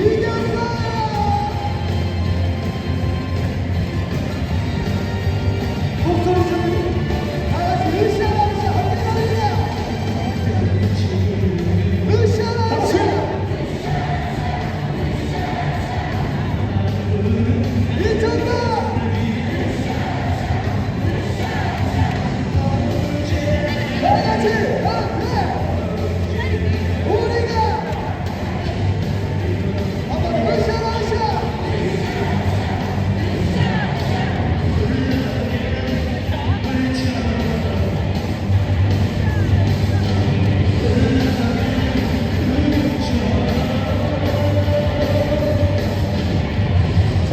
You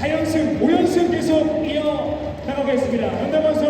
4연승, 5연승 계속 이어 나가겠습니다. 현대건설 선수들 차렷!